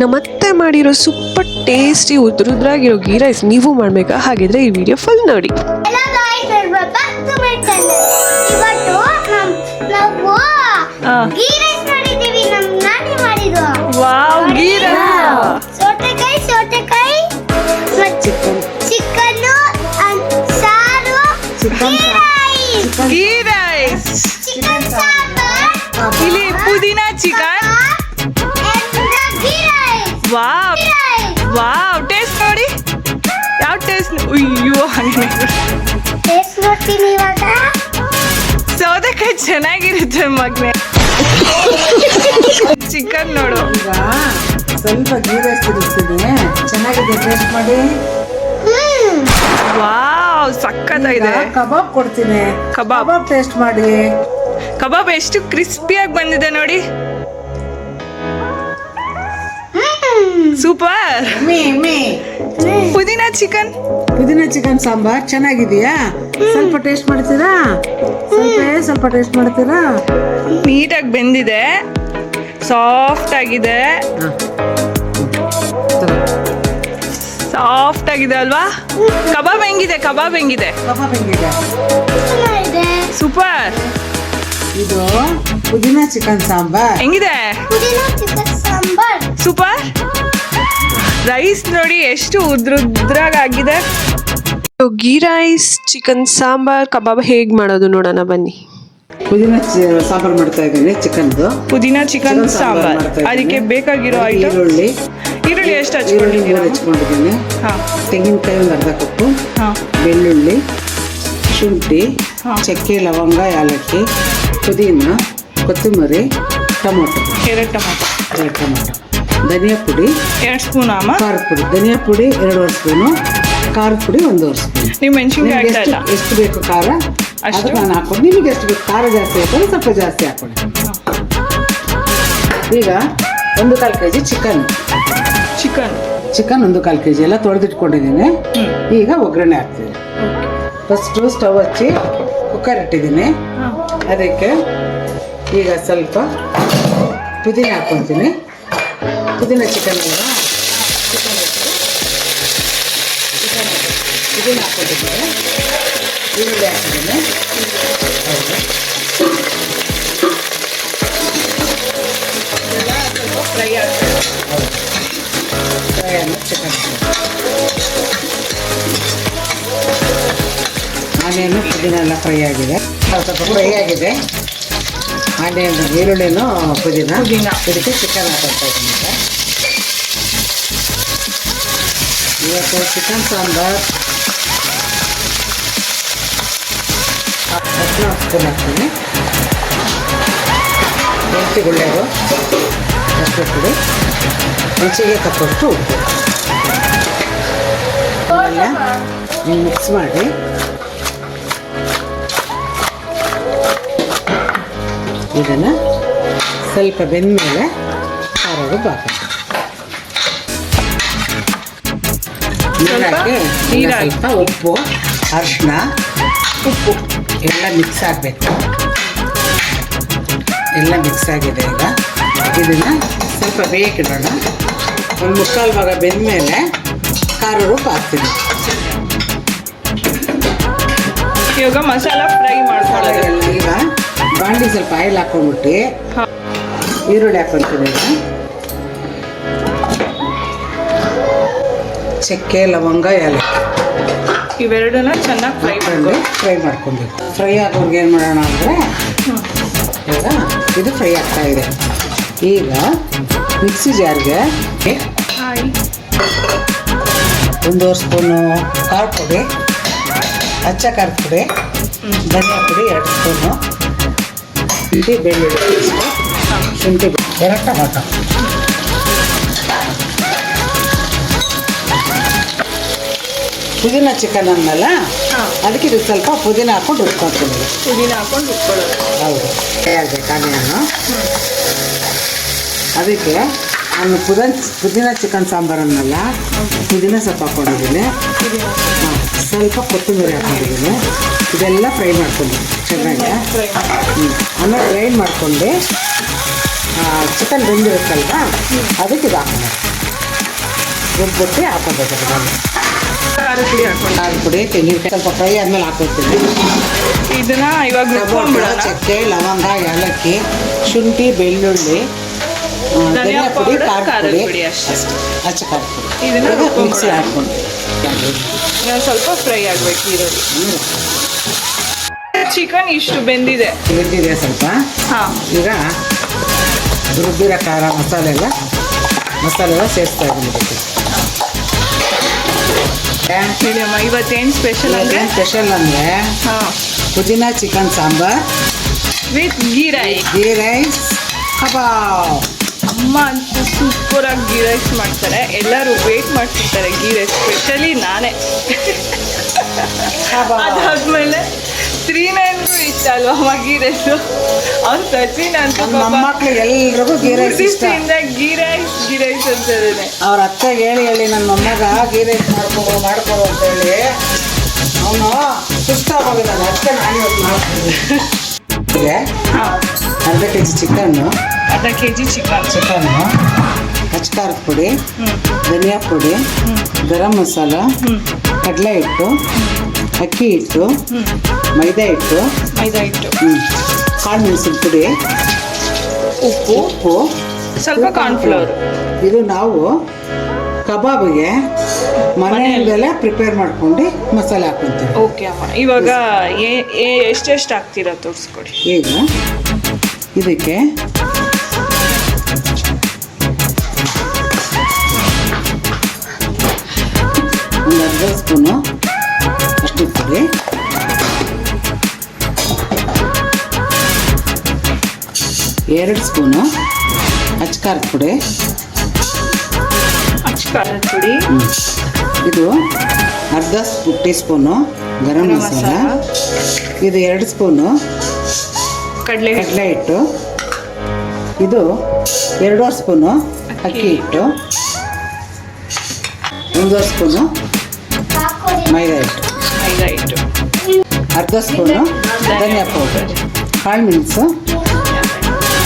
ನಮ್ಮತ್ತೆ ಮಾಡಿರೋ super tasty ಉದ್ರುದ್ರಾಗಿರೋ ಗೀ ರೈಸ್ ನೀವು ಮಾಡಬೇಕಾ? ಹಾಗಿದ್ರೆ ಈ ವಿಡಿಯೋ ಫುಲ್ ನೋಡಿ. ಗೀ ರೈಸ್ ವಾವ್ ಗೀರ ಸೌತೆಕಾಯಿ ಸೌತೆಕಾಯಿ ಚಿಕನ್. ಸಾರು ಗೀ ರೈಸ್ ಚಿಕನ್ ಸಾಂಬಾರ್ ಇಲ್ಲಿ ಪುದೀನ ಚಿಕನ್. ವಾವ್. ವಾವ್. ಟೇಸ್ಟ್ ನೋಡಿ. ಯಾವ ಟೇಸ್ಟ್ ಅಯ್ಯೋ ಹಂಗೆ ಸೌದೆಕಾಯಿ ಚೆನ್ನಾಗಿರುತ್ತೆ ಮಗ್ನೆ. ಚಿಕನ್ ನೋಡು. ಸ್ವಲ್ಪ ಗೀ ರೈಸ್ ತಿರುಗಿಸ್ತೀನಿ ಚೆನ್ನಾಗಿದೆ ಟೇಸ್ಟ್ ಮಾಡಿ. ವಾವ್ ಸಕ್ಕತ್ತಾಗಿದೆ ಕಬಾಬ್ ಕೊಡ್ತೀನಿ. ಕಬಾಬ್. ಕಬಾಬ್ ಟೇಸ್ಟ್ ಮಾಡಿ. ಕಬಾಬ್ ಎಷ್ಟು ಕ್ರಿಸ್ಪಿಯಾಗಿ ಬಂದಿದೆ ನೋಡಿ. ಸೂಪರ್ ಮೀ ಮೀ. ಪುದೀನ ಚಿಕನ್. ಪುದೀನ ಚಿಕನ್ ಸಾಂಬಾರ್ ಚೆನ್ನಾಗಿದೆಯಾ? ಸ್ವಲ್ಪ ಟೇಸ್ಟ್ ಮಾಡ್ತೀರಾ? ಸ್ವಲ್ಪ ಸ್ವಲ್ಪ ಟೇಸ್ಟ್ ಮಾಡ್ತೀರಾ? ನೀಟಾಗಿ ಬೆಂದಿದೆ. ಸಾಫ್ಟ್ ಆಗಿದೆ. ಸಾಫ್ಟ್ ಆಗಿದೆ ಅಲ್ವಾ? ಕಬಾಬ್ ಹೆಂಗಿದೆ ಕಬಾಬ್ ಹೆಂಗಿದೆ? ಕಬಾಬ್ ಹೆಂಗಿದೆ? ಸೂಪರ್ ಇದು ಪುದೀನ ಚಿಕನ್ ಸಾಂಬಾರ್. ಹೆಂಗಿದೆ? ಪುದೀನ ಚಿಕನ್ ಸಾಂಬಾರ್. ಸೂಪರ್ ರೈಸ್ ನೋಡಿ ಎಷ್ಟು ಉದ್ರುದ್ರಾಗಿದೆ ಗೀ ರೈಸ್ ಚಿಕನ್ ಸಾಂಬಾರ್ ಕಬಾಬ್ ಹೇಗೆ ಮಾಡೋದು ನೋಡೋಣ ಬನ್ನಿ. ಪುದೀನ ಸಾಂಬಾರ್ ಮಾಡ್ತಾ ಇದ್ದೀನಿ ಚಿಕನ್ದು. ಪುದೀನ ಚಿಕನ್ ಸಾಂಬಾರ್. ಅದಕ್ಕೆ ಬೇಕಾಗಿರೋ ಐಟಮ್ ಈರುಳ್ಳಿ. ಈರುಳ್ಳಿ ಎಷ್ಟು ಹಚ್ಕೊಂಡಿದ್ದೀನಿ. ಹಾ. ತೆಂಗಿನಕಾಯಿ ಒಂದು ಅರ್ಧ ಕಪ್ಪು. ಹಾ. ಬೆಳ್ಳುಳ್ಳಿ ಶುಂಠಿ ಚಕ್ಕೆ ಲವಂಗ ಯಾಲಕ್ಕಿ ಪುದೀನ ಕೊತ್ತಂಬರಿ ಟೊಮೊಟೊ. ಎರಡು ಟೊಮೊಟೊ. ಎರಡು ಟೊಮೊಟೊ. ಧನಿಯಾ ಪುಡಿ ಎರಡು ಸ್ಪೂನ್ ಅಮ್ಮ ಖಾರದ ಪುಡಿ ಧನಿಯಾ ಪುಡಿ ಎರಡೂವರೆ ಸ್ಪೂನು ಖಾರದ ಪುಡಿ ಒಂದೂವರೆ ಸ್ಪೂನ್. ನೀವು ಮೆಣಸಿನ್ಕಾಯಿ ನಿಮ್ಗೆ ಹಾಕ್ತಾ ಇಲ್ಲ? ಎಷ್ಟು ಎಷ್ಟು ಬೇಕು ಖಾರ? ಅಷ್ಟು? ನಾನು ಹಾಕೊಂಡು ನಿಮಗೆ ಎಷ್ಟು ಬೇಕು? ಖಾರ ಜಾಸ್ತಿ ಹಾಕೊಂಡು ಸ್ವಲ್ಪ ಜಾಸ್ತಿ ಹಾಕೊಳ್ಳಿ ಈಗ ಒಂದು ಕಾಲು K G chicken. Chicken. Chicken ಒಂದು ಕಾಲು ಕೆ ಜಿ ಎಲ್ಲ ತೊಳೆದಿಟ್ಕೊಂಡಿದ್ದೀನಿ. ಈಗ ಒಗ್ಗರಣೆ ಹಾಕ್ತೀನಿ ಫಸ್ಟು ಸ್ಟವ್ ಹಚ್ಚಿ ಕುಕ್ಕರ್ ಇಟ್ಟಿದ್ದೀನಿ. ಅದಕ್ಕೆ ಈಗ ಸ್ವಲ್ಪ ಪುದೀನ ಹಾಕ್ಕೊತೀನಿ ಪುದೀನ ಚಿಕನ್ ಅಲ್ವಾ? ಚಿಕನ್ ಚಿಕನ್ ಪುದೀನ ಹಾಕ್ಕೊತಿದ್ದೀನಿ ಈರುಳ್ಳಿ ಹಾಕಿದ್ದೀನಿ ಆನೆಯನ್ನು ಫ್ರೈ ಆಗ್ತದೆ ಫ್ರೈ ಆಮೇಲೆ ಚಿಕನ್ ಆನಿಯನು ಪುದೀನ ಎಲ್ಲ ಫ್ರೈ ಆಗಿದೆ. ಸ್ವಲ್ಪ ಫ್ರೈ ಆಗಿದೆ. ಆನಿಯನ್ ಈರುಳ್ಳಿನೂ ಪುದೀನ. ಪುದೀನ. ಇದಕ್ಕೆ ಚಿಕನ್ ಹಾಕೊಳ್ತಾ ಇದ್ದೀನಿ. ಇವತ್ತು ಚಿಕನ್ ಸಾಂಬಾರ್. ಅರ್ಶಿನ ಸ್ಪೂನ್ ಹಾಕ್ತೀನಿ ಮೆಣಸಿ ಗುಳ್ಳೆದು. ಅಷ್ಟು ಪುಡಿ ರುಚಿಗೆ ತಕ್ಕಷ್ಟು ಉಪ್ಪು. ಆಮೇಲೆ ಮಿಕ್ಸ್ ಮಾಡಿ. ಇದನ್ನು ಸ್ವಲ್ಪ ಬೆಂದ ಮೇಲೆ ರುಬ್ಬ ಹಾಕಬೇಕು. ನೀರಾಕಿ ನೀರ್ ಇನ್ನು ಹಾಕಿ. ಸ್ವಲ್ಪ ಉಪ್ಪು ಅರಿಶಿನ ಉಪ್ಪು ಎಲ್ಲ ಮಿಕ್ಸ್ ಆಗಬೇಕು. ಎಲ್ಲ ಮಿಕ್ಸ್ ಆಗಿದೆ ಈಗ. ಇದನ್ನು ಸ್ವಲ್ಪ ಬೇಕಿಡೋಣ. ಒಂದು ಮುಕ್ಕಾಲು ಭಾಗ ಬೆಂದಮೇಲೆ ಖಾರ ರುಬ್ಬ ಹಾಕ್ತೀನಿ. ಇವಾಗ ಮಸಾಲ ಫ್ರೈ ಮಾಡ್ಕೊಳ್ಳೋದು. ಎಲ್ಲ ಈಗ ಬಾಂಡಿ ಸ್ವಲ್ಪ ಆಯಿಲ್ ಹಾಕೊಂಡ್ಬಿಟ್ಟು ಹಾ. ಈರುಳ್ಳಿ ಹಾಕೊಂತೀನಿ ಈಗ. ಚಕ್ಕೆ ಲವಂಗ ಏಲಕ್ಕಿ. ಇವೆರಡನ್ನ ಚೆನ್ನಾಗಿ ಫ್ರೈ ಮಾಡಿ ಫ್ರೈ ಮಾಡ್ಕೊಬೇಕು ಫ್ರೈ ಆಗೋರ್ಗೆ ಏನು ಮಾಡೋಣ ಅಂದರೆ ಈಗ ಇದು ಫ್ರೈ ಆಗ್ತಾ ಇದೆ. ಈಗ ಮಿಕ್ಸಿ ಜಾರ್ಗೆ ಒಂದೂವರೆ ಸ್ಪೂನು ಖಾರ ಪುಡಿ ಅಚ್ಚ ಖಾರ ಪುಡಿ ಧನಿಯಾ ಪುಡಿ ಎರಡು ಸ್ಪೂನು ಶುಂಠಿ ಬೆಳ್ಳುಳ್ಳಿ ಶುಂಠಿ ಎರಡು ಟೊಮೊಟೊ ಪುದೀನ ಚಿಕನ್ ಅನ್ನಲ್ಲ ಹಾಂ. ಅದಕ್ಕೆ ಇದು ಸ್ವಲ್ಪ ಪುದೀನ ಹಾಕೊಂಡು ರುಬ್ಕೊತೀನಿ ಪುದೀನ ಹಾಕೊಂಡು ಉಟ್ಕೊಳ್ಳೋದು ಹೌದು. ಆಗಬೇಕು ಆನಿಯನ್ನು ಅದಕ್ಕೆ ನಾನು ಪುದೀನ ಪುದೀನ ಚಿಕನ್ ಸಾಂಬಾರನ್ನೆಲ್ಲ ಪುದೀನ ಸೊಪ್ಪು ಹಾಕೊಂಡಿದ್ದೀನಿ. ಪುದೀನ ಹಾಂ, ಸ್ವಲ್ಪ ಕೊತ್ತಂಬರಿ ಹಾಕೊಂಡಿದ್ದೀನಿ. ಇದೆಲ್ಲ ಫ್ರೈ ಮಾಡ್ಕೊಂಡು ಚೆನ್ನಾಗಿ. Fry hmm. ಆಮೇಲೆ ಗ್ರೈಂಡ್ ಮಾಡ್ಕೊಂಡು ಚಿಕನ್ ಬೆಂದಿರುತ್ತಲ್ವಾ? ಅದಕ್ಕೆ ಇದು ಹಾಕೋಣ. ರುಬ್ಬಿಟ್ಟು ಹಾಕೋಬೇಕು ಅದರಲ್ಲಿ ಖಾರದ ಪುಡಿ ಹಾಕೊಂಡು ಖಾರದ ಪುಡಿ ತೆಂಗಿನಕಾಯಿ ಸ್ವಲ್ಪ ಫ್ರೈ ಆದ್ಮೇಲೆ ಹಾಕೋತೀನಿ ಇದನ್ನ ಇವಾಗ ರುಬ್ಕೊಂಡ್ಬಿಡೋಣ ಚಕ್ಕೆ ಲವಂಗ ಏಲಕ್ಕಿ ಶುಂಠಿ ಬೆಳ್ಳುಳ್ಳಿ ಧನಿಯಾ ಪುಡಿ ಖಾರದ ಪುಡಿ ಅಷ್ಟೇ. ಅಚ್ಚ ಖಾರದ ಪುಡಿ. ಇದನ್ನ ಮಿಕ್ಸಿ ಹಾಕೊಂಡು ಹಾಕ್ಕೊಂಡು ಸ್ವಲ್ಪ ಫ್ರೈ ಆಗ್ಬೇಕು ಈರುಳ್ಳಿ ಚಿಕನ್ ಇಷ್ಟು ಬೆಂದಿದೆ. ಬೆಂದಿದೆ ಸ್ವಲ್ಪ. ಹಾ. ಈಗ ರುಬ್ಬಿರೋ ಖಾರ ಮಸಾಲೆ ಎಲ್ಲ ಮಸಾಲೆ ಎಲ್ಲ ಸೇರಿಸ್ತಾ ಇದ್ದೀನಿ ಇದಕ್ಕೆ ಹೇಳಿ ಇವತ್ತೇನು ಸ್ಪೆಷಲ್ ಅಂದರೆ? ಸ್ಪೆಷಲ್ ಅಂದರೆ ಹಾಂ. ಪುದೀನ chicken sambar with ghee rice ghee rice ಕಬಾಬ್ ಅಮ್ಮ ಅಂತೂ ಸೂಪರಾಗಿ ಗೀ ರೈಸ್ ಮಾಡ್ತಾರೆ. ಎಲ್ಲರೂ ವೇಟ್ ಮಾಡ್ತಿರ್ತಾರೆ ಗೀ ರೈಸ್ ಸ್ಪೆಷಲಿ ನಾನೇ. ಅದಾದ್ಮೇಲೆ ತ್ರೀ ಇಷ್ಟ ಅಲ್ವಾ ಅಮ್ಮ ಗೀ ರೈಸು ಅವ್ನು ಸಚಿನ್ ಅಂತ ಮೊಮ್ಮಕ್ಳು ಎಲ್ರಿಗೂ ಗೀ ರೈಸ್ ಇಷ್ಟ. ಗೀ ರೈಸ್ ಗೀ ರೈಸ್ ಅಂತ ಹೇಳಿದೆ. ಅವ್ರ ಅತ್ತೆ ಹೇಳಿ ಹೇಳಿ ನನ್ನ ಮೊಮ್ಮಗ ಗೀ ರೈಸ್ ಮಾಡ್ಕೊ ಮಾಡ್ಕೊಡು ಅಂತ ಹೇಳಿ ಅವನು ಸುಸ್ತಾಗೋಗಿದ್ದಾನೆ ಅದಕ್ಕೆ ನಾನು ಇವತ್ತು ಮಾಡ್ತೀನಿ. ಅರ್ಧ ಕೆ ಜಿ ಚಿಕನ್ನು. ಅರ್ಧ ಕೆ ಜಿ ಚಿಕನ್. ಚಿಕನ್ ಹಚ್ಚ ಖಾರದ ಪುಡಿ ಧನಿಯಾ ಪುಡಿ ಗರಂ ಮಸಾಲ ಕಡಲೆ ಹಿಟ್ಟು ಅಕ್ಕಿ ಹಿಟ್ಟು ಮೈದಾ ಹಿಟ್ಟು. ಮೈದಾ ಹಿಟ್ಟು. ಹ್ಞೂ ಕಾಳು ಮೆಣಸಿನ ಪುಡಿ. ಉಪ್ಪು. ಉಪ್ಪು. ಸ್ವಲ್ಪ ಕಾರ್ನ್ಫ್ಲವರ್. ಇದು ನಾವು ಕಬಾಬಿಗೆ ಮನೆಯಲ್ಲೆಲ್ಲ ಪ್ರಿಪೇರ್ ಮಾಡ್ಕೊಂಡು ಮಸಾಲೆ ಹಾಕೊಂತೀವಿ. ಓಕೆ ಅಮ್ಮ. ಇವಾಗ ಎಷ್ಟೆಷ್ಟು ಹಾಕ್ತೀರಾ ತೋರಿಸ್ಕೊಡಿ. ಈಗ ಇದಕ್ಕೆ ಒಂದು ಅರ್ಧ ಸ್ಪೂನು ಪುಡಿ ಎರಡು ಸ್ಪೂನು ಅಚ್ಕಾರದ ಪುಡಿ. ಅಚ್ಚ ಪುಡಿ. ಇದು ಅರ್ಧ ಟೀ ಸ್ಪೂನು ಗರಂ ಮಸಾಲ. ಇದು ಎರಡು ಸ್ಪೂನು ಕಡಲೆ ಕಡಲೆ ಹಿಟ್ಟು. ಇದು ಎರಡೂವರೆ ಸ್ಪೂನು ಅಕ್ಕಿ. ಹಿಟ್ಟು. ಒಂದೂವರೆ ಸ್ಪೂನು ಮೈದಾ ಹಿಟ್ಟು. ಅರ್ಧ ಸ್ಪೂನು ಧನಿಯಾ ಪೌಡರ್. ಕಾಳು ಮೆಣಸು.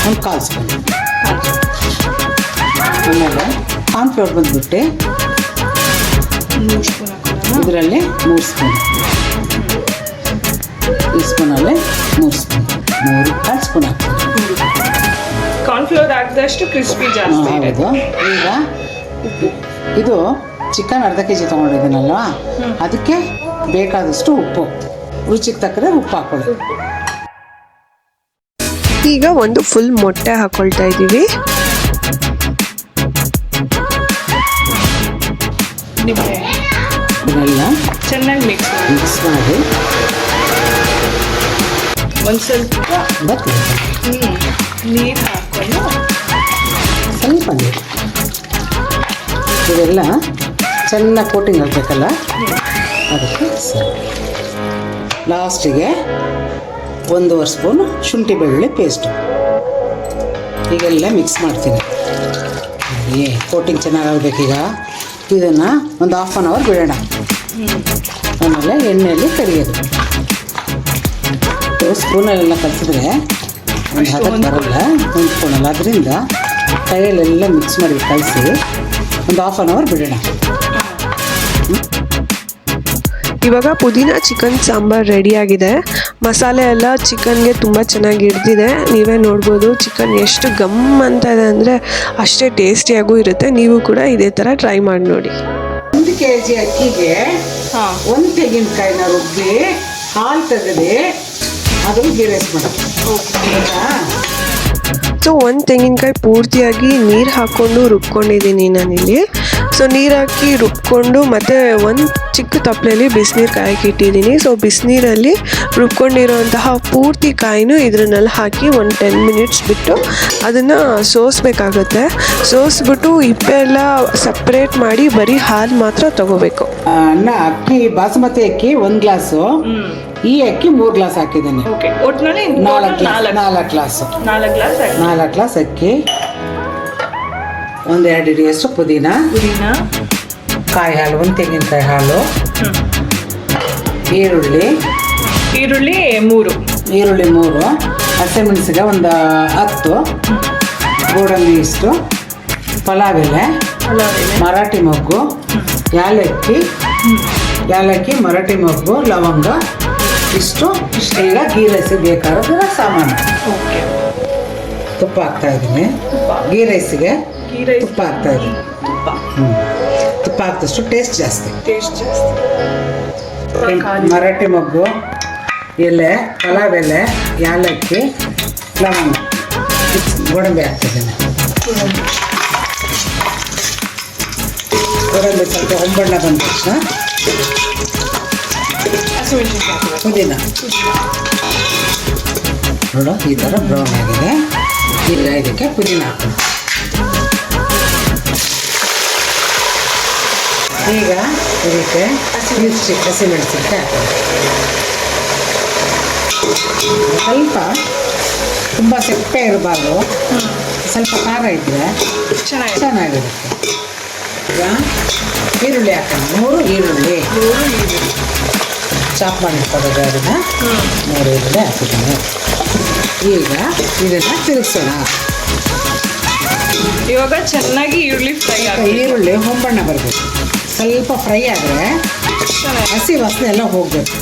ಒಂದು ಕಾಲು ಸ್ಪೂನ್. ಆಮೇಲೆ ಕಾರ್ನ್ಫ್ಲವರ್ ಬಂದ್ಬಿಟ್ಟು ಇದರಲ್ಲಿ ಮೂರು ಸ್ಪೂನ್. ಈ ಸ್ಪೂನಲ್ಲಿ ಮೂರು ಸ್ಪೂನ್. ಮೂರು ಕಾಲು ಸ್ಪೂನ್ ಹಾಕ್ತೀನಿ. ಕಾರ್ನ್ಫ್ಲೋರ್ ಹಾಕಿದಷ್ಟು ಕ್ರಿಸ್ಪಿ ಜಾಸ್ತಿ ಹೌದು. ಈಗ ಇದು ಚಿಕನ್ ಅರ್ಧ ಕೆ ಜಿ ತೊಗೊಂಡಿದ್ದೀನಲ್ವಾ ಅದಕ್ಕೆ ಬೇಕಾದಷ್ಟು ಉಪ್ಪು. ರುಚಿಗೆ ತಕ್ಕರೆ ಉಪ್ಪು ಹಾಕೊಳ್ಳಿ ಈಗ ಒಂದು ಫುಲ್ ಮೊಟ್ಟೆ ಹಾಕೊಳ್ತಾ ಇದ್ದೀವಿ. ಇದೆಲ್ಲ ಚೆನ್ನಾಗಿ ಮಿಕ್ಸ್ ಮಿಕ್ಸ್ ಮಾಡಿ. ಒಂದು ಸ್ವಲ್ಪ ಬರ್ತದೆ ನೀರು ಹಾಕೊಂಡು ಸ್ವಲ್ಪ ನೀರು. ಇದೆಲ್ಲ ಚೆನ್ನಾಗಿ ಕೋಟಿಂಗ್ ಆಗಬೇಕಲ್ಲ? ಅದಕ್ಕೆ ಸರಿ ಲಾಸ್ಟಿಗೆ ಒಂದೂವರೆ ಸ್ಪೂನು ಶುಂಠಿ ಬೆಳ್ಳುಳ್ಳಿ ಪೇಸ್ಟು ಈಗೆಲ್ಲ ಮಿಕ್ಸ್ ಮಾಡ್ತೀನಿ. ಏ ಕೋಟಿಂಗ್ ಚೆನ್ನಾಗಾಗಬೇಕೀಗ? ಇದನ್ನು ಒಂದು ಹಾಫ್ ಆನ್ ಅವರ್ ಬಿಡೋಣ. ಆಮೇಲೆ ಎಣ್ಣೆಯಲ್ಲಿ ಕರಿಯೋದು. ಸ್ಪೂನಲ್ಲೆಲ್ಲ ಕಲಿಸಿದ್ರೆ ಒಂದು ಹದಕ್ಕೆ ಬರಲ್ಲ. ಹೊಂದ್ಕೊಳಲ್ಲ ಅದರಿಂದ ಕೈಯಲ್ಲೆಲ್ಲ ಮಿಕ್ಸ್ ಮಾಡಿ ಕಲಸಿ ಒಂದು ಹಾಫ್ ಆನ್ ಅವರ್ ಬಿಡೋಣ. ಇವಾಗ ಪುದೀನ ಚಿಕನ್ ಸಾಂಬಾರ್ ರೆಡಿ ಆಗಿದೆ. ಮಸಾಲೆ ಎಲ್ಲ ಚಿಕನ್ಗೆ ತುಂಬ ಚೆನ್ನಾಗಿ ಹಿಡ್ದಿದೆ. ನೀವೇ ನೋಡ್ಬೋದು ಚಿಕನ್ ಎಷ್ಟು ಗಮ್ ಅಂತ ಇದೆ ಅಂದರೆ ಅಷ್ಟೇ ಟೇಸ್ಟಿಯಾಗೂ ಇರುತ್ತೆ. ನೀವು ಕೂಡ ಇದೇ ಥರ ಟ್ರೈ ಮಾಡಿ ನೋಡಿ. ಒಂದು ಕೆ ಜಿ ಅಕ್ಕಿಗೆ ಹಾಂ. ಒಂದು ತೆಂಗಿನಕಾಯಿನ ರುಬ್ಬಿ ಹಾಲು ತೆಗೆದು ಅದನ್ನು ಗಿರೇಸ್ ಮಾಡಿ? ಸೊ ಒಂದು ತೆಂಗಿನಕಾಯಿ ಪೂರ್ತಿಯಾಗಿ ನೀರು ಹಾಕ್ಕೊಂಡು ರುಬ್ಕೊಂಡಿದ್ದೀನಿ ನಾನಿಲ್ಲಿ. ಸೊ ನೀರು ಹಾಕಿ ರುಬ್ಕೊಂಡು ಮತ್ತು ಒಂದು ಚಿಕ್ಕ ತಪ್ಪಲೆಯಲ್ಲಿ ಬಿಸಿನೀರು ಕಾಯಕ್ಕೆ ಇಟ್ಟಿದ್ದೀನಿ. ಸೊ ಬಿಸಿನೀರಲ್ಲಿ ರುಬ್ಕೊಂಡಿರೋಂತಹ ಪೂರ್ತಿ ಕಾಯಿನೂ ಇದ್ರನ್ನೆಲ್ಲ ಹಾಕಿ ಒಂದು ಟೆನ್ ಮಿನಿಟ್ಸ್ ಬಿಟ್ಟು ಅದನ್ನು ಸೋಸಬೇಕಾಗುತ್ತೆ. ಸೋಸ್ಬಿಟ್ಟು ಹಿಪ್ಪೆ ಎಲ್ಲ ಸಪ್ರೇಟ್ ಮಾಡಿ ಬರೀ ಹಾಲು ಮಾತ್ರ ತಗೋಬೇಕು. ಅಣ್ಣ ಅನ್ನ ಅಕ್ಕಿ ಬಾಸುಮತಿ ಅಕ್ಕಿ ಒಂದು ಗ್ಲಾಸು. ಈ ಅಕ್ಕಿ ಮೂರು ಗ್ಲಾಸ್ ಹಾಕಿದ್ದೀನಿ. ನಾಲ್ಕು ಗ್ಲಾಸ್ ನಾಲ್ಕು. ಗ್ಲಾಸ್. ಗ್ಲಾಸು ನಾಲ್ಕು ಗ್ಲಾಸ್ ಅಕ್ಕಿ ಒಂದು ಎರಡು ಹಿಡಿಯಷ್ಟು ಪುದೀನ. ಪುದೀನ. ಕಾಯಿ ಹಾಲು ಒಂದು ತೆಂಗಿನಕಾಯಿ ಹಾಲು. ಈರುಳ್ಳಿ. ಈರುಳ್ಳಿ ಮೂರು. ಈರುಳ್ಳಿ ಮೂರು. ಹಸಿಮೆಣಸಿಗೆ ಒಂದು ಹತ್ತು. ಗೋಡಂಬಿ ಇಷ್ಟು. ಪಲಾವ್ ಎಲೆ ಮರಾಠಿ ಮೊಗ್ಗು. ಯಾಲಕ್ಕಿ. ಯಾಲಕ್ಕಿ ಮರಾಠಿ ಮೊಗ್ಗು ಲವಂಗ. ಇಷ್ಟು. ಈಗ ಗೀ ರೈಸಿಗೆ ಬೇಕಾದ ಸಾಮಾನು. ಓಕೆ. ತುಪ್ಪ. ಹಾಕ್ತಾ ಇದ್ದೀನಿ ಗೀ ರೈಸಿಗೆ ತುಪ್ಪ ಹಾಕ್ತಾ ಇದ್ದೀನಿ. ತುಪ್ಪ ಹ್ಞೂ ತುಪ್ಪ ಹಾಕಿದಷ್ಟು ಟೇಸ್ಟ್ ಜಾಸ್ತಿ. ಟೇಸ್ಟ್ ಜಾಸ್ತಿ ಮರಾಠಿ ಮೊಗ್ಗು ಎಲೆ ಪಲಾವ್ ಎಲೆ ಯಾಲಕ್ಕಿ ಲವಂಗ. ಗೋಡಂಬಿ ಹಾಕ್ತಿದ್ದೀನಿ. ಗೋಡಂಬಿ ಸ್ವಲ್ಪ ಹೊಂಬಣ್ಣ ಬಂದ ತಕ್ಷಣ. ಪುದೀನ. ನೋಡು ಈ ಥರ ಬ್ರೌನ್ ಆಗಿದೆ. ಈಗ ಇದಕ್ಕೆ ಪುದೀನ ಹಾಕೋಣ ಈಗ ಇದಕ್ಕೆ ಹಸಿಮೆಣಸಿ ಹಸಿಮೆಣಸಿನ್ಕಾಯಿ ಹಾಕೋದು ಸ್ವಲ್ಪ ತುಂಬ ಸೆಪ್ಪೆ ಇರಬಾರ್ದು. ಸ್ವಲ್ಪ ಖಾರ ಇದ್ದರೆ ಚೆನ್ನಾಗಿ ಚೆನ್ನಾಗಿರುತ್ತೆ. ಈಗ ಈರುಳ್ಳಿ ಹಾಕೋಣ. ಮೂರು ಈರುಳ್ಳಿ. ಚಾಪ್ ಮಾಡಿ ಇಟ್ಕೊಳ್ಳೋದು ಅದನ್ನು. ಮೂರು ಈರುಳ್ಳಿ ಹಾಕಿದ್ದೀನಿ. ಈಗ ಇದನ್ನು ತಿರುಗಿಸೋಣ. ಇವಾಗ ಚೆನ್ನಾಗಿ ಈರುಳ್ಳಿ ಫ್ರೈ ಈರುಳ್ಳಿ ಹೊಂಬಣ್ಣ ಬರಬೇಕು. ಸ್ವಲ್ಪ ಫ್ರೈ ಆದರೆ ಹಸಿ ವಾಸನೆ ಎಲ್ಲ ಹೋಗಬೇಕು.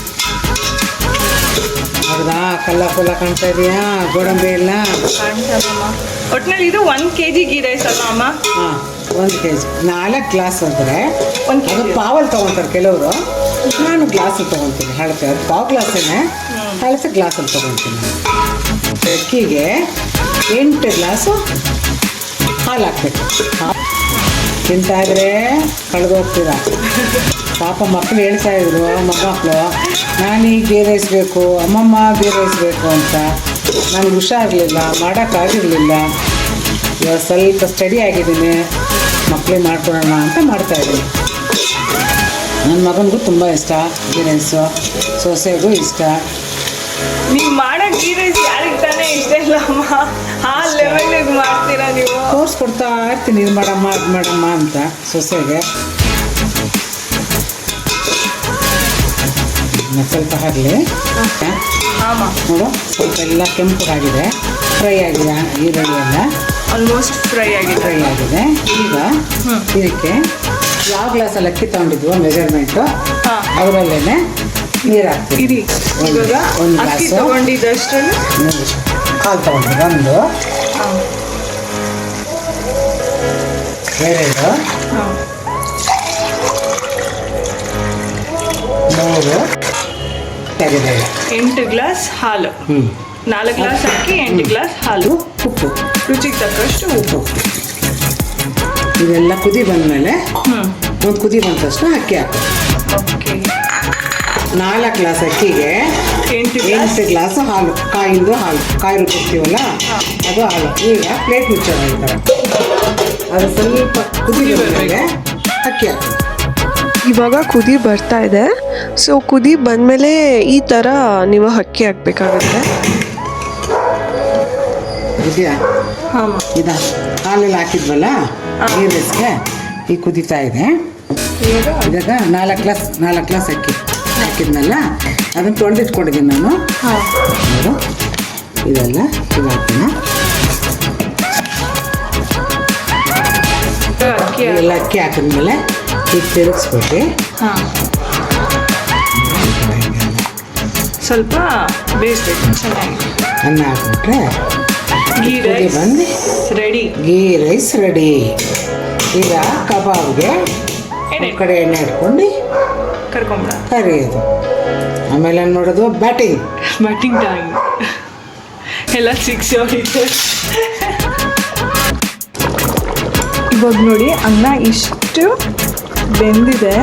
ಹೌದಾ? ಕಲ್ಲ ಕೊಲ್ಲ ಕಾಣ್ತಾ ಇದೆಯಾ? ಗೋಡಂಬಿ ಎಲ್ಲ? ಒಟ್ಟಿನಲ್ಲಿ ಇದು ಒಂದು ಕೆ ಜಿ ಗೀ ರೈಸ್ ಅಲ್ಲ ಅಮ್ಮ ಹಾಂ ಒಂದು ಕೆ ಜಿ ನಾಲ್ಕು ಗ್ಲಾಸ್ ಅಂದರೆ ಒಂದು ಕೆ ಜಿ ಪಾವಲ್ ತೊಗೊತಾರೆ ಕೆಲವರು. ನಾನು ಗ್ಲಾಸಲ್ಲಿ ತೊಗೊತೀನಿ. ಹಳತೆ. ಅದು ಪಾವು ಗ್ಲಾಸೇನೆ. ಹಳಸೆ ಗ್ಲಾಸಲ್ಲಿ ತೊಗೊತೀನಿ. ಅಕ್ಕಿಗೆ ಎಂಟು ಗ್ಲಾಸು ಹಾಲು ಹಾಕ್ಬೇಕು ಆದರೆ ಕಳೆದೋಗ್ತೀರ? ಪಾಪ ಮಕ್ಕಳು ಹೇಳ್ತಾ ಇದ್ರು ಮಕ್ಕಳು ನಾನೀಗ ಬೇರೈಸ್ಬೇಕು ಅಮ್ಮಮ್ಮ ಬೇರೈಸ್ಬೇಕು ಅಂತ. ನನಗೆ ಹುಷಾರಿರಲಿಲ್ಲ ಮಾಡೋಕ್ಕಾಗಿರಲಿಲ್ಲ. ಇವಾಗ ಸ್ವಲ್ಪ ಸ್ಟಡಿ ಆಗಿದ್ದೀನಿ ಮಕ್ಕಳಿಗೆ ಮಾಡ್ಕೊಡೋಣ ಅಂತ ಮಾಡ್ತಾಯಿದ್ದೀನಿ ನನ್ನ ಮಗನಿಗೂ ತುಂಬ ಇಷ್ಟ ಗೀ ರೈಸು ಸೊಸೆಗೂ ಇಷ್ಟ. ನೀವು ಮಾಡೋ ಗೀ ರೈಸ್ ಯಾರಿಗೆ ತಾನೇ ಇಷ್ಟ ಇಲ್ಲ ಅಮ್ಮ ಆ ಲೆವೆಲ್ಗೆ ಮಾಡ್ತೀರಾ ನೀವು? ತೋರಿಸ್ಕೊಡ್ತಾ ಇರ್ತೀನಿ ಇದು ಮಾಡಮ್ಮ ಅದು ಮಾಡಮ್ಮ ಅಂತ ಸೊಸೆಗೆ. ಸ್ವಲ್ಪ ಆಗಲಿ. ನೋಡು ಸ್ವಲ್ಪ ಎಲ್ಲ ಕೆಂಪಗಾಗಿದೆ ಫ್ರೈ ಆಗಿದೆ ಈರುಳ್ಳಿ ಎಲ್ಲ. ಆಲ್ಮೋಸ್ಟ್ ಫ್ರೈ ಆಗಿದೆ. ಫ್ರೈ ಆಗಿದೆ. ಈಗ ಇದಕ್ಕೆ ಯಾವ ಗ್ಲಾಸಲ್ಲಿ ಅಕ್ಕಿ ತೊಗೊಂಡಿದ್ವು ಮೆಜರ್ಮೆಂಟು ಅದರಲ್ಲೇ ನೀರು ಹಾಕ್ತೀವಿ ಇರಿ. ಒಂದು- ಇವಾಗ ಒಂದು ಅಕ್ಕಿ ಗ್ಲಾಸು. ಹಾಲು ತಗೊಂಡ್ರಿ ಒಂದು ಎರಡು ಮೂರು. ಸರಿ ಎಂಟು ಗ್ಲಾಸ್ ಹಾಲು. ಹ್ಞೂ ನಾಲ್ಕು ಗ್ಲಾಸ್ ಅಕ್ಕಿ ಎಂಟು ಗ್ಲಾಸ್ ಹಾಲು. ಉಪ್ಪು ರುಚಿಗೆ ತಕ್ಕಷ್ಟು ಉಪ್ಪು. ಇವೆಲ್ಲ ಕುದಿ ಬಂದಮೇಲೆ ಒಂದು ಕುದಿ ಬಂದ ತಕ್ಷಣ ಅಕ್ಕಿ ಹಾಕು. ನಾಲ್ಕು ಗ್ಲಾಸ್ ಅಕ್ಕಿಗೆ ಎಂಟು ಗ್ಲಾಸ್ ಎಂಟು ಗ್ಲಾಸ್. ಹಾಲು ಕಾಯಿಂದು ಹಾಲು ಕಾಯಿ ರುಬ್ಬಿರ್ತೀವಲ್ಲ ಅದು ಹಾಲು. ಈಗ ಪ್ಲೇಟ್ ಮುಚ್ಚೋಣ ಈ ಥರ ಅದು ಸ್ವಲ್ಪ ಕುದಿ ಅಕ್ಕಿ ಹಾಕಿ ಇವಾಗ ಕುದಿ ಬರ್ತಾ ಇದೆ. ಸೊ ಕುದಿ ಬಂದಮೇಲೆ ಈ ಥರ ನೀವು ಅಕ್ಕಿ ಹಾಕ್ಬೇಕಾಗತ್ತೆ. ಇದೆಯಾ? ಹಾಂ. ಇದ? ಹಾಲಲ್ಲಿ ಹಾಕಿದ್ವಲ್ಲ? ಈ ರೈಸ್ಗೆ ಈಗ ಕುದೀತಾ ಇದೆ. ಇವಾಗ? ಇದಾಗ ನಾಲ್ಕು ಗ್ಲಾಸ್ ನಾಲ್ಕು ಗ್ಲಾಸ್ ಅಕ್ಕಿ. ಹಾಕಿದ್ನಲ್ಲ? ಅದನ್ನು ತೊಳೆದಿಟ್ಕೊಂಡಿದ್ದೀನಿ ನಾನು. ಹಾಂ. ನೋಡು. ಇದೆಲ್ಲ ಇದು ಹಾಕೋಣ ಎಲ್ಲ ಅಕ್ಕಿ ಹಾಕಿದ್ಮೇಲೆ ಈಗ ತಿರುಗಿಸ್ಬಿಟ್ಟು. ಹಾಂ. ಸ್ವಲ್ಪ ಬೇಯಿಸ್ಬೇಕು ಚೆನ್ನಾಗಿ. ಅನ್ನ ಹಾಕ್ಬಿಟ್ರೆ ಗೀ ರೈಸ್ ಬಂದು ರೆಡಿ. Ghee rice ready. ಈಗ ಕಬಾಬ್ಗೆ ಕಡೆ ಎಣ್ಣೆ ಇಟ್ಕೊಂಡು ಕರ್ಕೊಂಬಿಡ ಕರಿಯೋದು ಆಮೇಲೆ ಮಾಡೋದು? ಬ್ಯಾಟಿಂಗ್ ಬ್ಯಾಟಿಂಗ್ ಟೈಮ್ ಎಲ್ಲ ಸಿಕ್ಸ್ ಇವಾಗ ನೋಡಿ ಅನ್ನ ಇಷ್ಟು ಬೆಂದಿದೆ.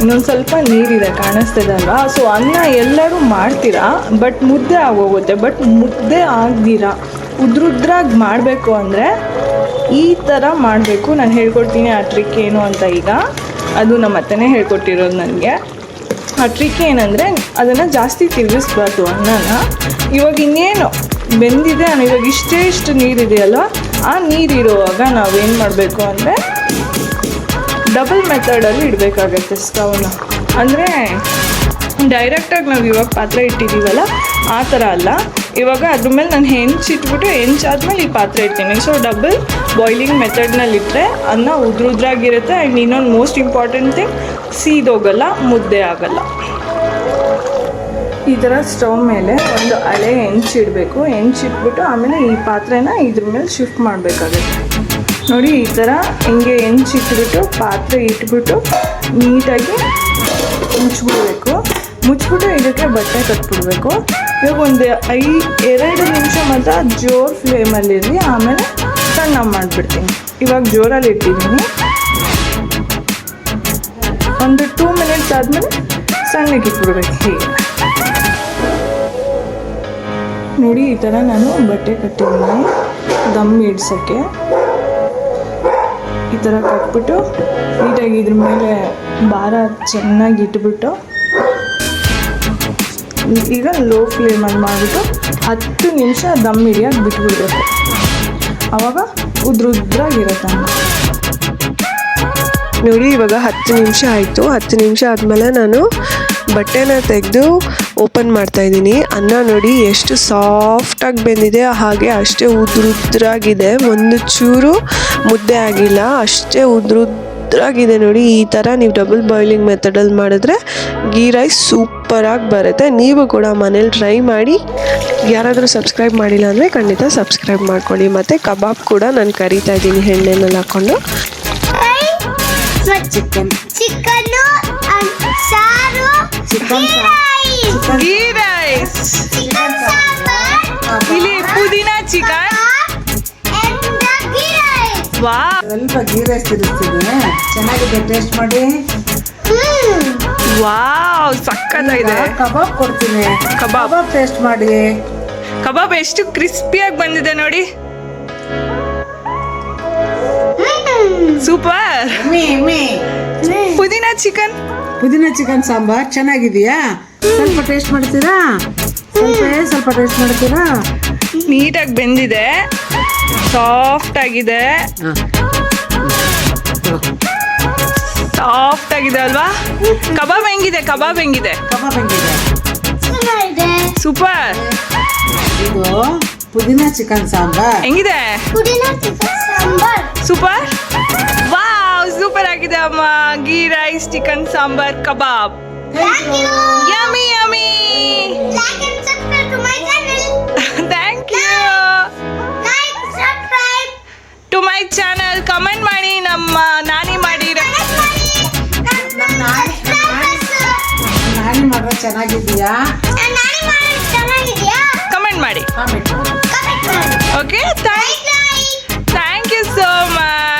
ಇನ್ನೊಂದು ಸ್ವಲ್ಪ ನೀರಿದೆ ಕಾಣಿಸ್ತದೆ ಅಲ್ವಾ? ಸೊ ಅನ್ನ ಎಲ್ಲರೂ ಮಾಡ್ತೀರಾ? ಬಟ್ ಮುದ್ದೆ ಆಗೋಗುತ್ತೆ. ಬಟ್ ಮುದ್ದೆ ಆಗ್ದಿರಾ? ಉದ್ರುದ್ರಾಗಿ ಮಾಡಬೇಕು ಅಂದರೆ ಈ ಥರ ಮಾಡಬೇಕು. ನಾನು ಹೇಳ್ಕೊಡ್ತೀನಿ ಆ ಟ್ರಿಕ್ ಏನು ಅಂತ ಈಗ. ಅದು ನಮ್ಮ ಅತ್ತನೇ ಹೇಳ್ಕೊಟ್ಟಿರೋದು ನನಗೆ. ಆ ಟ್ರಿಕ್ ಏನಂದರೆ ಅದನ್ನು ಜಾಸ್ತಿ ತಿರುಗಿಸ್ಬಾರ್ದು ಅನ್ನನ. ಇವಾಗ ಇನ್ನೇನು ಬೆಂದಿದೆ ಇವಾಗ ಇಷ್ಟೇ ಇಷ್ಟು ನೀರಿದೆಯಲ್ಲ, ಆ ನೀರಿರುವಾಗ ನಾವೇನು ಮಾಡಬೇಕು ಅಂದರೆ ಡಬಲ್ ಮೆಥಡಲ್ಲಿ ಇಡಬೇಕಾಗತ್ತೆ ಸ್ಟವ್ನ ಅಂದರೆ ಡೈರೆಕ್ಟಾಗಿ ನಾವು ಇವಾಗ ಪಾತ್ರೆ ಇಟ್ಟಿದ್ದೀವಲ್ಲ ಆ ಥರ ಅಲ್ಲ. ಇವಾಗ ಅದ್ರ ಮೇಲೆ ನಾನು ಹೆಂಚಿಟ್ಬಿಟ್ಟು ಹೆಂಚಾದ್ಮೇಲೆ ಈ ಪಾತ್ರೆ ಇಡ್ತೀನಿ. ಸೊ ಡಬಲ್ ಬಾಯ್ಲಿಂಗ್ ಮೆಥಡ್ನಲ್ಲಿಟ್ಟರೆ ಅನ್ನ ಉದ್ರುದ್ರಾಗಿರುತ್ತೆ ಆ್ಯಂಡ್ ಇನ್ನೊಂದು ಮೋಸ್ಟ್ ಇಂಪಾರ್ಟೆಂಟ್ ಥಿಂಗ್ ಸೀದೋಗಲ್ಲ, ಮುದ್ದೆ ಆಗಲ್ಲ. ಈ ಥರ ಸ್ಟವ್ ಮೇಲೆ ಒಂದು ಹಳೆ ಹೆಂಚಿಡಬೇಕು ಹೆಂಚಿಟ್ಬಿಟ್ಟು ಆಮೇಲೆ ಈ ಪಾತ್ರೆನ ಇದ್ರ ಮೇಲೆ ಶಿಫ್ಟ್ ಮಾಡಬೇಕಾಗುತ್ತೆ. ನೋಡಿ, ಈ ಥರ ಹಿಂಗೆ ಹೆಂಚಿಟ್ಬಿಟ್ಟು ಪಾತ್ರೆ ಇಟ್ಬಿಟ್ಟು ನೀಟಾಗಿ ಮುಚ್ಚಿಬಿಡ್ಬೇಕು ಮುಚ್ಚಿಬಿಟ್ಟು ಇದಕ್ಕೆ ಬಟ್ಟೆ ಕಟ್ಬಿಡ್ಬೇಕು. ಇವಾಗ ಒಂದು ಐ, ಎರಡು ನಿಮಿಷ ಮಾತ್ರ ಜೋರ್ ಫ್ಲೇಮಲ್ಲಿರಲಿ ಆಮೇಲೆ ಸಣ್ಣ ಮಾಡಿಬಿಡ್ತೀನಿ. ಇವಾಗ ಜೋರಲ್ಲಿ ಇಟ್ಟಿದ್ದೀನಿ. ಒಂದು ಟೂ ಮಿನಿಟ್ಸ್ ಆದಮೇಲೆ ಸಣ್ಣಗೆ ಇಟ್ಬಿಡ್ಬೇಕು ಹೀಗೆ. ನೋಡಿ, ಈ ಥರ ನಾನು ಬಟ್ಟೆ ಕಟ್ಟಿದ್ದೀನಿ. ದಮ್ ಇಡ್ಸೋಕ್ಕೆ. ಈ ಥರ ಕಟ್ಬಿಟ್ಟು ನೀಟಾಗಿ ಇದ್ರ ಮೇಲೆ ಭಾರ ಚೆನ್ನಾಗಿ ಇಟ್ಬಿಟ್ಟು ಈಗ ಲೋ ಫ್ಲೇಮಲ್ಲಿ ಮಾಡಿಬಿಟ್ಟು ಹತ್ತು ನಿಮಿಷ ದಮ್ ಹಿಡಿಯೋಕೆ ಬಿಟ್ಬಿಡ್ಬೇಕು. ಆವಾಗ ಉದ್ರುದ್ರಾಗಿರುತ್ತೆ ನೋಡಿ, ಇವಾಗ ಹತ್ತು ನಿಮಿಷ ಆಯಿತು. ಹತ್ತು ನಿಮಿಷ ಆದಮೇಲೆ ನಾನು ಬಟ್ಟೆನ ತೆಗೆದು ಓಪನ್ ಮಾಡ್ತಾ ಇದ್ದೀನಿ. ಅನ್ನ ನೋಡಿ ಎಷ್ಟು ಸಾಫ್ಟಾಗಿ ಬೆಂದಿದೆ. ಹಾಗೆ ಅಷ್ಟೇ ಉದ್ರುದ್ರಾಗಿದೆ ಒಂದು ಚೂರು ಮುದ್ದೆ ಆಗಿಲ್ಲ. ಅಷ್ಟೇ ಉದ್ರುದ್ರಾಗಿದೆ ನೋಡಿ ಈ ಥರ ನೀವು ಡಬಲ್ ಬಾಯ್ಲಿಂಗ್ ಮೆಥಡಲ್ಲಿ ಮಾಡಿದ್ರೆ ಗೀ ರೈಸ್ ಸೂಪರಾಗಿ ಬರುತ್ತೆ. ನೀವು ಕೂಡ ಮನೇಲಿ ಟ್ರೈ ಮಾಡಿ ಯಾರಾದರೂ ಸಬ್ಸ್ಕ್ರೈಬ್ ಮಾಡಿಲ್ಲ ಅಂದರೆ ಖಂಡಿತ ಸಬ್ಸ್ಕ್ರೈಬ್ ಮಾಡ್ಕೊಳ್ಳಿ. ಮತ್ತು ಕಬಾಬ್ ಕೂಡ ನಾನು ಕರಿತಾ ಇದ್ದೀನಿ ಎಣ್ಣೆನಲ್ಲಿ ಹಾಕ್ಕೊಂಡು ಚಿಕನ್ ಚಿಕನ್ ಸಾರು. ಚಿಕನ್ ಇಲ್ಲಿ ಪುದೀನಾ ಚಿಕನ್ ವಾ ಸ್ವಲ್ಪ ಗೀ ರೈಸ್ ತಿರುಗ್ತಿದ್ದೀನಿ ಚೆನ್ನಾಗಿದೆ ಟೇಸ್ಟ್ ಮಾಡಿ. ವಾವ್ ಸಕ್ಕತ್ತಾಗಿದೆ. ಕಬಾಬ್ ಕೊಡ್ತೀನಿ. ಕಬಾಬ್. ಟೇಸ್ಟ್ ಮಾಡಿ. ಕಬಾಬ್ ಎಷ್ಟು ಕ್ರಿಸ್ಪಿಯಾಗಿ ಬಂದಿದೆ ನೋಡಿ. ಸೂಪರ್. ಪುದೀನ ಚಿಕನ್ ಪುದೀನ ಚಿಕನ್ ಸಾಂಬಾರ್ ಚೆನ್ನಾಗಿದೆಯಾ? ಸ್ವಲ್ಪ ಟೇಸ್ಟ್ ಮಾಡ್ತೀರಾ? ಸ್ವಲ್ಪ ಸ್ವಲ್ಪ ಟೇಸ್ಟ್ ಮಾಡ್ತೀರಾ? ನೀಟಾಗಿ ಬೆಂದಿದೆ. ಸಾಫ್ಟ್ ಆಗಿದೆ. ಸಾಫ್ಟ್ ಆಗಿದೆ ಅಲ್ವಾ? ಕಬಾಬ್ ಹೆಂಗಿದೆ ಕಬಾಬ್ ಹೆಂಗಿದೆ? ಕಬಾಬ್ ಹೆಂಗಿದೆ? ಸೂಪರ್. ಇದು ಪುದೀನ ಚಿಕನ್ ಸಾಂಬಾರ್. ಹೆಂಗಿದೆ? ಪುದೀನ chicken sambar. Super. Wow super ಆಗಿದೆ ಅಮ್ಮ. Ghee rice chicken sambar kebab. Yummy yummy thank you to my channel comment ಮಾಡಿ ನಮ್ಮ ನಾನಿ ಮಾಡಿರೋ ನಾನಿ ಮಾಡೋದು ಚೆನ್ನಾಗಿದೆಯಾ ಕಮೆಂಟ್ ಮಾಡಿ. ಮಾಡಿ. ಮಾಡಿ okay thank you so much